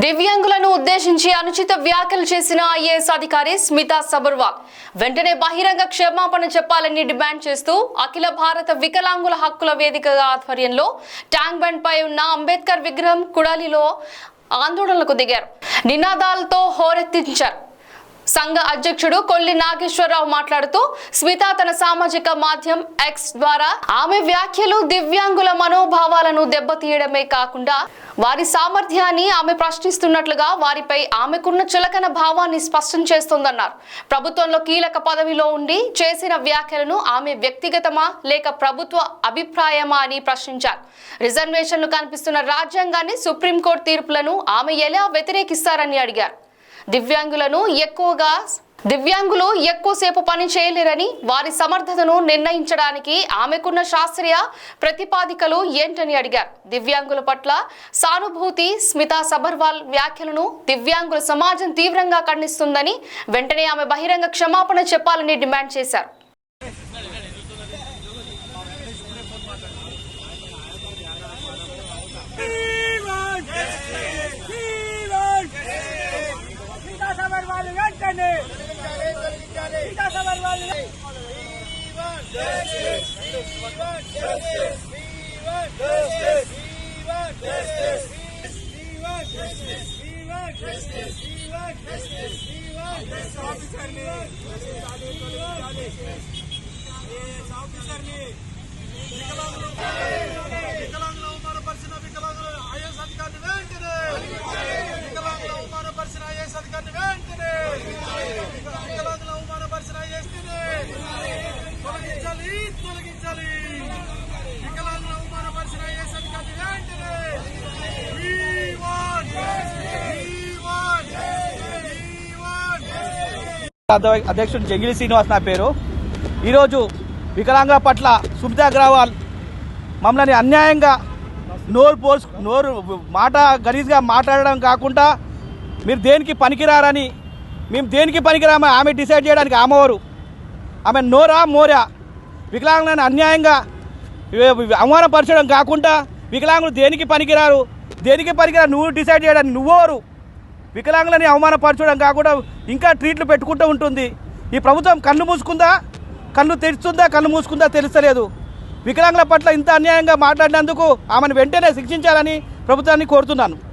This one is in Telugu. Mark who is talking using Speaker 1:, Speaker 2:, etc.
Speaker 1: దివ్యాంగులను ఉద్దేశించి అనుచిత వ్యాఖ్యలు చేసిన ఐఏఎస్ అధికారి స్మితా సబర్వాల్. వెంటనే బహిరంగ క్షమాపణ చెప్పాలని డిమాండ్ చేస్తూ అఖిల భారత వికలాంగుల హక్కుల వేదిక ఆధ్వర్యంలో ట్యాంక్ బండ్ పై ఉన్న అంబేద్కర్ విగ్రహం కుడాలిలో ఆందోళనకు దిగారు. నినాదాలతో హోరెత్తించారు. సంఘ అధ్యక్షుడు కొల్లి నాగేశ్వరరావు మాట్లాడుతూ స్మిత తన సామాజిక మాధ్యం ఎక్స్ ద్వారా ఆమె వ్యాఖ్యలు దివ్యాంగుల మనోభావాలను దెబ్బతీయడమే కాకుండా వారి సామర్థ్యాన్ని ఆమె ప్రశ్నిస్తున్నట్లుగా వారిపై ఆమెకున్న చులకన భావాన్ని స్పష్టం చేస్తోందన్నారు. ప్రభుత్వంలో కీలక పదవిలో ఉండి చేసిన వ్యాఖ్యలను ఆమె వ్యక్తిగతమా లేక ప్రభుత్వ అభిప్రాయమా అని ప్రశ్నించారు. రిజర్వేషన్లు కనిపిస్తున్న రాజ్యాంగాన్ని సుప్రీంకోర్టు తీర్పులను ఆమె ఎలా వ్యతిరేకిస్తారని అడిగారు. దివ్యాంగులను ఎక్కువగా దివ్యాంగులు ఎక్కువసేపు పని చేయలేరని వారి సమర్థతను నిర్ణయించడానికి ఆమెకున్న శాస్త్రీయ ప్రతిపాదికలు ఏంటని అడిగారు. దివ్యాంగుల పట్ల సానుభూతి స్మితా సబర్వాల్ వ్యాఖ్యలను దివ్యాంగుల సమాజం తీవ్రంగా ఖండిస్తుందని వెంటనే ఆమె బహిరంగ క్షమాపణ చెప్పాలని డిమాండ్ చేశారు.
Speaker 2: Yeah, it's all good, sir. Yeah, it's all good, sir. Yeah, it's all good,
Speaker 3: sir. అధ్యక్షుడు జంగిలి శ్రీనివాస్ నా పేరు. ఈరోజు వికలాంగుల పట్ల సుమిత అగ్రవాల్ మమ్మల్ని అన్యాయంగా నోరు పోసు నోరు మాట గలీజ్గా మాట్లాడడం కాకుండా మీరు దేనికి పనికిరారని మేము దేనికి పనికిరామా ఆమె డిసైడ్ చేయడానికి ఆమెవారు ఆమె నోరా మోరా? వికలాంగులను అన్యాయంగా అవమానపరచడం కాకుండా వికలాంగులు దేనికి పనికిరారు? దేనికి పనికిరారు? నువ్వు డిసైడ్ చేయడానికి నువ్వెవరు? వికలాంగులని అవమానపరచడం కాకుండా ఇంకా ట్రీట్లు పెట్టుకుంటూ ఉంటుంది. ఈ ప్రభుత్వం కన్ను మూసుకుందా? కన్ను తెరుస్తుందా? కన్ను మూసుకుందా తెలుస్తలేదు. వికలాంగుల పట్ల ఇంత అన్యాయంగా మాట్లాడినందుకు ఆమెను వెంటనే శిక్షించాలని ప్రభుత్వాన్ని కోరుతున్నాను.